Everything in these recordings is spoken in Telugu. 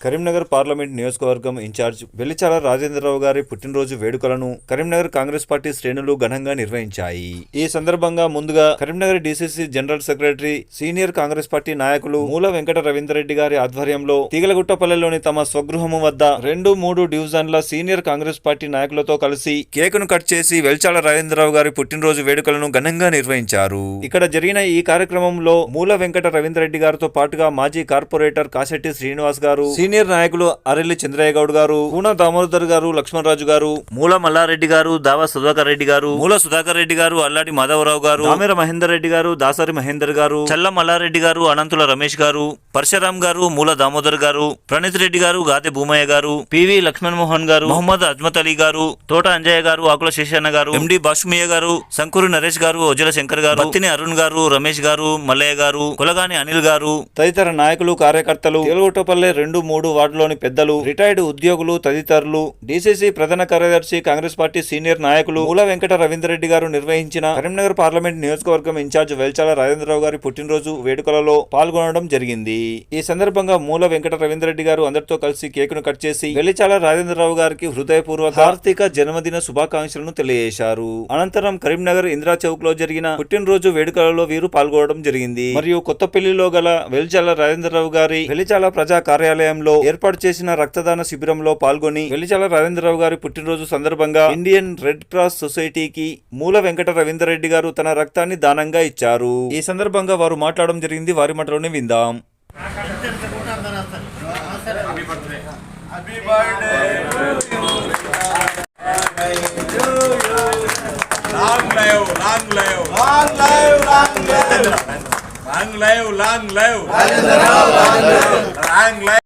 Karimnagar parliament నియోజకవర్గం ఇన్ఛార్జ్ వెల్లిచాల రాజేంద్రరావు గారి పుట్టినరోజు వేడుకలను కరీంనగర్ కాంగ్రెస్ పార్టీ శ్రేణులు ఘనంగా నిర్వహించాయి. ఈ సందర్భంగా ముందుగా Karimnagar DCC general secretary senior Congress party నాయకులు మూల వెంకట రవీంద్రరెడ్డి గారి ఆధ్వర్యంలో తీగలగుట్టపల్లెలోని తమ స్వగృహము వద్ద రెండు మూడు డివిజన్ల సీనియర్ కాంగ్రెస్ పార్టీ నాయకులతో కలిసి కేకును కట్ చేసి వెల్చాల రాజేంద్రరావు గారి పుట్టినరోజు వేడుకలను ఘనంగా నిర్వహించారు. ఇక్కడ జరిగిన ఈ కార్యక్రమంలో మూల వెంకట రవీంద్రరెడ్డి గారితో పాటుగా మాజీ కార్పొరేటర్ కాశెట్టి శ్రీనివాస్ గారు సీనియర్ నాయకులు అరెల్లి చంద్రయ్య గౌడ్ గారు కూన దామోదర్ గారు లక్ష్మణరాజు గారు మూల మల్లారెడ్డి గారు దావా సుధాకర్ రెడ్డి గారు మూల సుధాకర్ రెడ్డి గారు అల్లాడి మాధవరావు గారు దామెర మహేందర్ రెడ్డి గారు దాసరి మహేందర్ గారు చల్ల మల్లారెడ్డి గారు అనంతుల రమేష్ గారు పరశురాం గారు మూల దామోదర్ గారు ప్రణీత్ రెడ్డి గారు గాదె భూమయ్య గారు పివి లక్ష్మణ్ మోహన్ గారు మొహమ్మద్ అజ్మత్ అలీ గారు తోట అంజయ్య గారు ఆకుల శేషన్న గారు ఎండి బాష్మయ్య గారు శంకూరు నరేష్ గారు ఒజల శంకర్ గారు బత్తిని అరుణ్ గారు రమేష్ గారు మల్లయ్య గారు కులగాని అనిల్ గారు తదితర నాయకులు కార్యకర్తలు తెలుగుటపల్లె రెండు మూడు మూడు వార్డులోని పెద్దలు రిటైర్డ్ ఉద్యోగులు తదితరులు డీసీసీ ప్రధాన కార్యదర్శి కాంగ్రెస్ పార్టీ సీనియర్ నాయకులు మూల వెంకట రవీందర్రెడ్డి గారు నిర్వహించిన కరీంనగర్ పార్లమెంట్ నియోజకవర్గం ఇన్ఛార్జ్ వెల్చాల రాజేంద్రరావు గారి పుట్టినరోజు వేడుకలలో పాల్గొనడం జరిగింది. ఈ సందర్భంగా మూల వెంకట రవీంద్రరెడ్డి గారు అందరితో కలిసి కేకును కట్ చేసి వెల్లిచాల రాజేంద్రరావు గారికి హృదయపూర్వక హార్దిక జన్మదిన శుభాకాంక్షలను తెలియజేశారు. అనంతరం కరీంనగర్ ఇందిరా చౌక్లో జరిగిన పుట్టినరోజు వేడుకలలో వీరు పాల్గొనడం జరిగింది. మరియు కొత్తపల్లిలో గల వెలిచాల రాజేంద్రరావు గారి వెలిచాల ప్రజా కార్యాలయంలో ఏర్పాటు చేసిన రక్తదాన శిబిరంలో పాల్గొని వెలిచాల రవీంద్రరావు గారి పుట్టినరోజు సందర్భంగా ఇండియన్ రెడ్ క్రాస్ సొసైటీకి మూల వెంకట రవీందర్రెడ్డి గారు తన రక్తాన్ని దానంగా ఇచ్చారు ఈ సందర్భంగా వారు మాట్లాడడం జరిగింది వారి మాటలోనే విందాం long live long live long live long live long live long live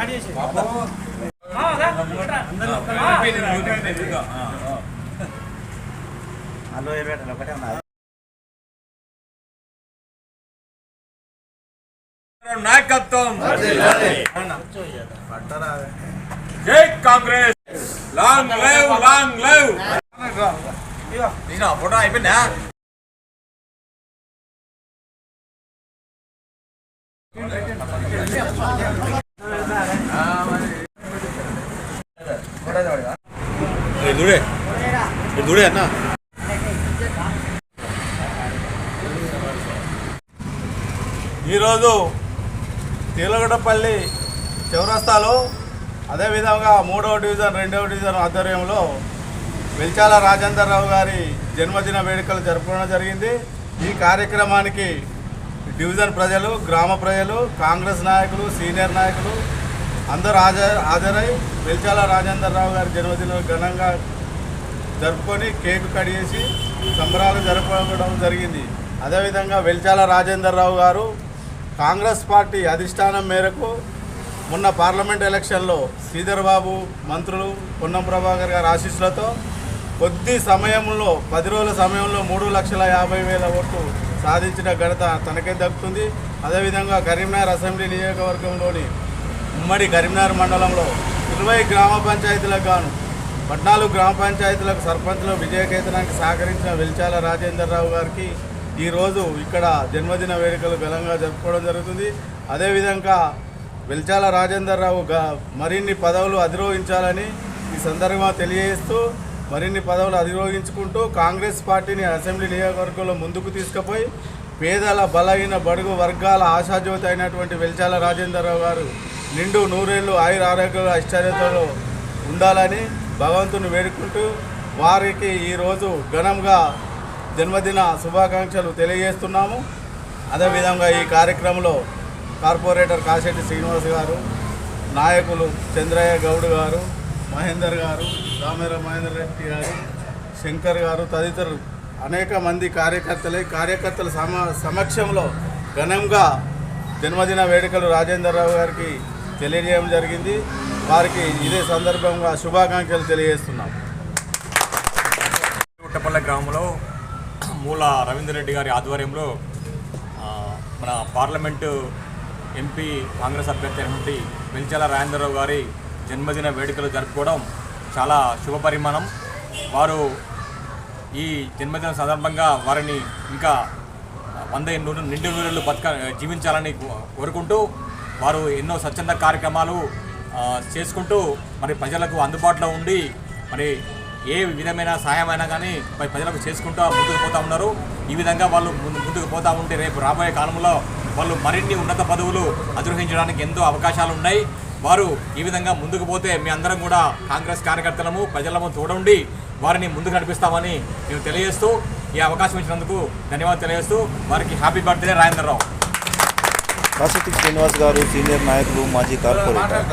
పెట్టు. ఇట్లా కట్ చేసి మామగా, ఇట్రా. నాయకత్వం. జై Congress. Long live long live. Photo అయిపోయిందా? దూడే ఈరోజు తీలగడపల్లి చౌరస్తాలో అదేవిధంగా మూడవ డివిజన్ రెండవ డివిజన్ ఆధ్వర్యంలో వెల్చాల రాజేందర్రావు గారి జన్మదిన వేడుకలు జరుపుకోవడం జరిగింది. ఈ కార్యక్రమానికి డివిజన్ ప్రజలు గ్రామ ప్రజలు కాంగ్రెస్ నాయకులు సీనియర్ నాయకులు అందరూ హాజరు హాజరై వెల్చాల రాజేందర్ రావు గారి జన్మదినం ఘనంగా జరుపుకొని కేక్ కట్ చేసి సంబరాలు జరుపుకోవడం జరిగింది. అదేవిధంగా వెల్చాల రాజేందర్ రావు గారు కాంగ్రెస్ పార్టీ అధిష్టానం మేరకు మొన్న పార్లమెంట్ ఎలక్షన్లో శ్రీధర్ బాబు మంత్రులు పొన్నం ప్రభాకర్ గారి ఆశీస్సులతో కొద్ది సమయంలో పది రోజుల సమయంలో మూడు లక్షల యాభై వేల ఓట్లు సాధించిన ఘనత తనకే దక్కుతుంది. అదేవిధంగా కరీంనగర్ అసెంబ్లీ నియోజకవర్గంలోని ఉమ్మడి కరీంనగర్ మండలంలో ఇరవై గ్రామ పంచాయతీలకు గాను పద్నాలుగు గ్రామ పంచాయతీలకు సర్పంచ్లో విజయకేతనానికి సహకరించిన వెల్చాల రాజేందర్ రావు గారికి ఈరోజు ఇక్కడ జన్మదిన వేడుకలు ఘనంగా జరుపుకోవడం జరుగుతుంది. అదేవిధంగా వెల్చాల రాజేందర్రావు గా మరిన్ని పదవులు అధిరోహించాలని ఈ సందర్భంగా తెలియజేస్తూ మరిన్ని పదవులు అధిరోహించుకుంటూ కాంగ్రెస్ పార్టీని అసెంబ్లీ నియోజకవర్గంలో ముందుకు తీసుకుపోయి పేదల బలహీన బడుగు వర్గాల ఆశాజ్యోతి అయినటువంటి వెల్చాల రాజేంద్రరావు గారు నిండు నూరేళ్ళు ఆయుర ఆరోగ్యాలు ఐశ్వర్యతలో ఉండాలని భగవంతుని వేడుకుంటూ వారికి ఈరోజు ఘనంగా జన్మదిన శుభాకాంక్షలు తెలియజేస్తున్నాము. అదేవిధంగా ఈ కార్యక్రమంలో కార్పొరేటర్ కాశెట్టి శ్రీనివాస్ గారు నాయకులు చంద్రయ్య గౌడ్ గారు మహేందర్ గారు రామేర మహేందర్ రెడ్డి గారు శంకర్ గారు తదితరులు అనేక మంది కార్యకర్తలే కార్యకర్తల సమ సమక్షంలో ఘనంగా జన్మదిన వేడుకలు రాజేంద్రరావు గారికి తెలియజేయడం జరిగింది. వారికి ఇదే సందర్భంగా శుభాకాంక్షలు తెలియజేస్తున్నాం. గుట్టపల్లె గ్రామంలో మూల రవీందర్ రెడ్డి గారి ఆధ్వర్యంలో మన పార్లమెంటు ఎంపీ కాంగ్రెస్ అభ్యర్థి అయినటువంటి వెల్చాల రాజేంద్రరావు గారి జన్మదిన వేడుకలు జరుపుకోవడం చాలా శుభ పరిమాణం. వారు ఈ జన్మదిన సందర్భంగా వారిని ఇంకా వంద నూరు నిండు నూరేళ్ళు బతక జీవించాలని కోరుకుంటూ వారు ఎన్నో స్వచ్ఛంద కార్యక్రమాలు చేసుకుంటూ మరి ప్రజలకు అందుబాటులో ఉండి మరి ఏ విధమైన సహాయమైనా కానీ మరి ప్రజలకు చేసుకుంటూ ముందుకు పోతూ ఉన్నారు. ఈ విధంగా వాళ్ళు ముందు ముందుకు పోతూ ఉంటే రేపు రాబోయే కాలంలో వాళ్ళు మరిన్ని ఉన్నత పదవులు అధిరోహించడానికి ఎంతో అవకాశాలు ఉన్నాయి వారు ఈ విధంగా ముందుకు పోతే మీ అందరం కూడా కాంగ్రెస్ కార్యకర్తలము ప్రజలము తోడుండి వారిని ముందుకు నడిపిస్తామని మేము తెలియజేస్తూ ఈ అవకాశం ఇచ్చినందుకు ధన్యవాదాలు తెలియజేస్తూ వారికి హ్యాపీ బర్త్డే రాజేంద్రరావు. కాశెట్టి శ్రీనివాస్ గారు సీనియర్ నాయకులు మాజీ కార్పొరేటర్.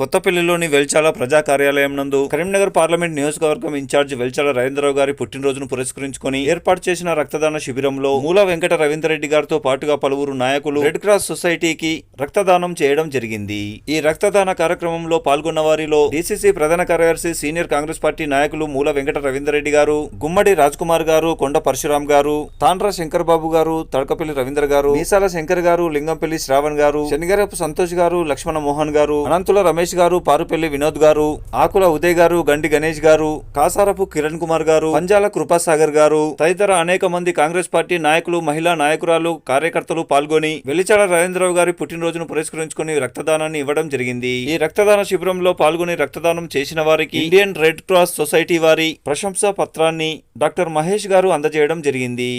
కొత్తపల్లిలోని వెల్చాల ప్రజా కార్యాలయం నందు కరీంనగర్ పార్లమెంట్ నియోజకవర్గం ఇన్ఛార్జ్ వెల్చాల రవీంద్రరావు గారి పుట్టినరోజును పురస్కరించుకొని ఏర్పాటు చేసిన రక్తదాన శిబిరంలో మూల వెంకట రవీంద్రరెడ్డి గారితో పాటుగా పలువురు నాయకులు రెడ్ క్రాస్ సొసైటీకి రక్తదానం చేయడం జరిగింది. ఈ రక్తదాన కార్యక్రమంలో పాల్గొన్న వారిలో డీసీసీ ప్రధాన కార్యదర్శి సీనియర్ కాంగ్రెస్ పార్టీ నాయకులు మూల వెంకట రవీంద్రరెడ్డి గారు గుమ్మడి రాజ్ కుమార్ గారు కొండ పరశురాం గారు తాండ్ర శంకర్ బాబు గారు తడకపల్లి రవీంద్ర గారు మీసాల శంకర్ గారు లింగంపల్లి శ్రావణ్ గారు శనిగరపు సంతోష్ గారు లక్ష్మణ మోహన్ గారు అనంతుల రమేష్ గారు పారుపల్లి వినోద్ గారు ఆకుల ఉదయ్ గారు గండి గణేష్ గారు కాసారపు కిరణ్ కుమార్ గారు పంజాల కృపాసాగర్ గారు తదితర అనేక మంది కాంగ్రెస్ పార్టీ నాయకులు మహిళా నాయకురాలు కార్యకర్తలు పాల్గొని వెలిచాడ రాజేంద్రరావు గారి పుట్టినరోజును పురస్కరించుకుని రక్తదానాన్ని ఇవ్వడం జరిగింది. ఈ రక్తదాన శిబిరంలో పాల్గొని రక్తదానం చేసిన వారికి ఇండియన్ రెడ్ క్రాస్ సొసైటీ వారి ప్రశంసా పత్రాన్ని డాక్టర్ మహేష్ గారు అందజేయడం జరిగింది.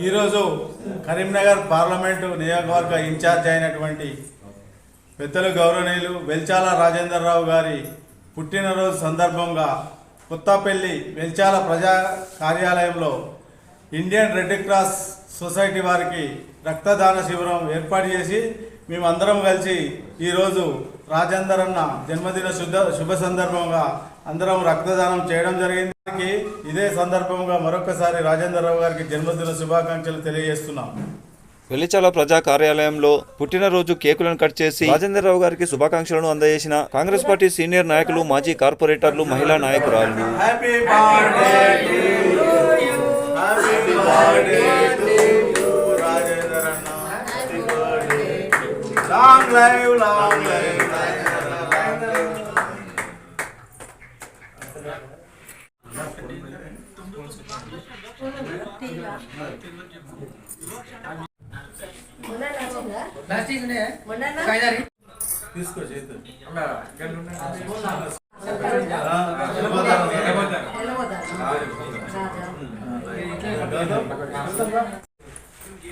ఈరోజు కరీంనగర్ పార్లమెంటు నియోజకవర్గ ఇన్ఛార్జ్ అయినటువంటి పెద్దలు గౌరవనీయులు వెల్చాల రాజేంద్రరావు గారి పుట్టినరోజు సందర్భంగా కొత్తపల్లి వెల్చాల ప్రజా కార్యాలయంలో ఇండియన్ రెడ్ క్రాస్ సొసైటీ వారికి రక్తదాన శిబిరం ఏర్పాటు చేసి మేమందరం కలిసి ఈరోజు రాజేందర్ అన్న జన్మదిన శుద్ధ శుభ సందర్భంగా అందరం రక్తదానం చేయడం జరిగింది. ఇదే సందర్భంగా మరొకసారి రాజేంద్రరావు గారికి జన్మదిన శుభాకాంక్షలు తెలియజేస్తున్నాం. వెలిచాల ప్రజా కార్యాలయంలో పుట్టినరోజు కేకులను కట్ చేసి రాజేంద్రరావు గారికి శుభాకాంక్షలను అందజేసిన కాంగ్రెస్ పార్టీ సీనియర్ నాయకులు మాజీ కార్పొరేటర్లు మహిళా నాయకురాలు. To you happy birthday to you Rajendra అన్న happy birthday long live long live plastic తీసుకో చేతులు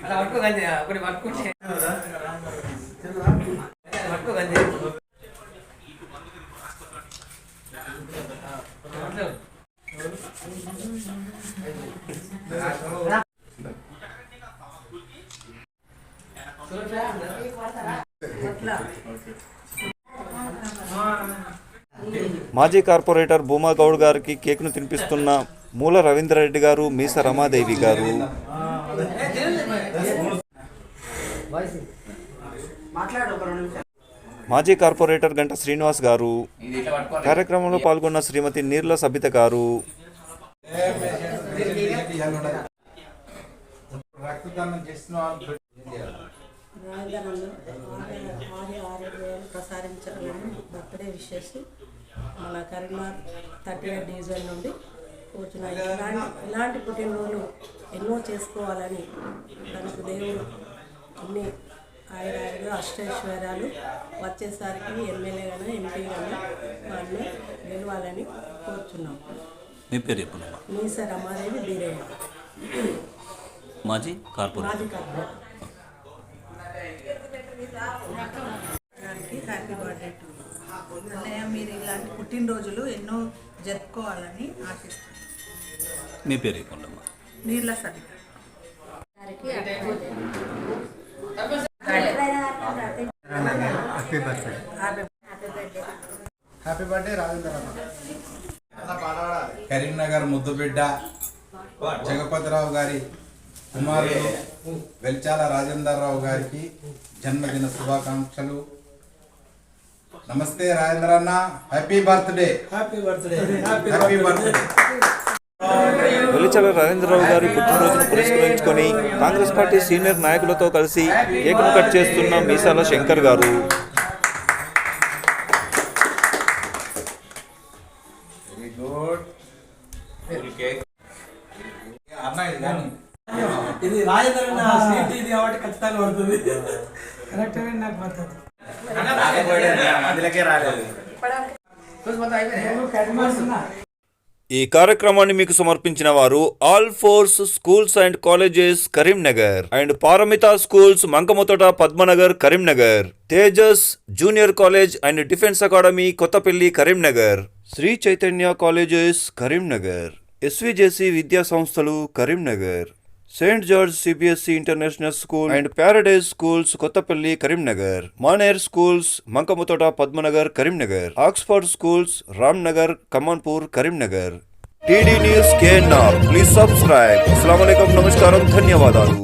అలా పట్టుకోగండి ఒకటి పట్టుకుంటే. మాజీ కార్పొరేటర్ భూమా గౌడ్ గారికి కేక్ను తినిపిస్తున్న మూల రవీంద్రారెడ్డి గారు మీస రమాదేవి గారు మాజీ కార్పొరేటర్ గంట శ్రీనివాస్ గారు కార్యక్రమంలో పాల్గొన్న శ్రీమతి నీర్ల సబిత గారు రక్తదానం చేసిన ప్రసారించాలని బర్త్డే విషెస్ మన కరీంనగర్ థర్టీ ఎయిట్ డివిజన్ నుండి కూర్చున్నాయి ఇలాంటి ఇలాంటి పుట్టినరోజులు ఎన్నో చేసుకోవాలని దానికి దేవుడు అన్ని ఆయురాయుడు అష్టైశ్వర్యాలు వచ్చేసరికి ఎమ్మెల్యే కానీ ఎంపీ కానీ వాళ్ళు గెలవాలని కోరుచున్నాం. మీ పేరు చెప్పండి మీస రమాదేవి బీరయ్య. మాజీ కార్పొరేటర్. మాజీ కార్పొరేటర్ గారికి హ్యాపీ బర్త్డే టు అన్నయ్య మీరు ఇలాంటి పుట్టినరోజులు ఎన్నో జరుపుకోవాలని ఆశిస్తున్నాను. మీ పేరు చెప్పండి అమ్మా నీర్ల సరిగా హ్యాపీ బర్త్డే రాజేంద్ర కరీంనగర్ ముద్దుబిడ్డ జగపతిరావు గారి కుమారుడు వెల్చాల రాజేందర్రావు గారికి జన్మదిన శుభాకాంక్షలు. నమస్తే రాజేంద్ర అన్న. Happy birthday happy birthday happy birthday Velichala Rajendra Rao గారి పుట్టినరోజును పురస్కరించుకొని కాంగ్రెస్ పార్టీ సీనియర్ నాయకులతో కలిసి కేక్ను కట్ చేస్తున్న మీసాల శంకర్ గారు. ఇది కాబట్టి ఖచ్చితంగా పడుతుంది. కరెక్ట్ నాకు పడుతుంది ఈ కార్యక్రమాన్ని మీకు సమర్పించిన వారు Alphores schools and colleges Karimnagar and Paramita schools Mankammathota Padmanagar Karimnagar Tejas junior college and defence academy Kothapalli Karimnagar Shri Chaitanya colleges Karimnagar SVJC విద్యా సంస్థలు Karimnagar. Saint George CBSE international school and paradise schools Kothapalli Karimnagar Maner schools Mankammathota Padmanagar Karimnagar Oxford schools Ramnagar Kamanpur Karimnagar TD news KNR please subscribe అస్సలం నమస్కారం ధన్యవాదాలు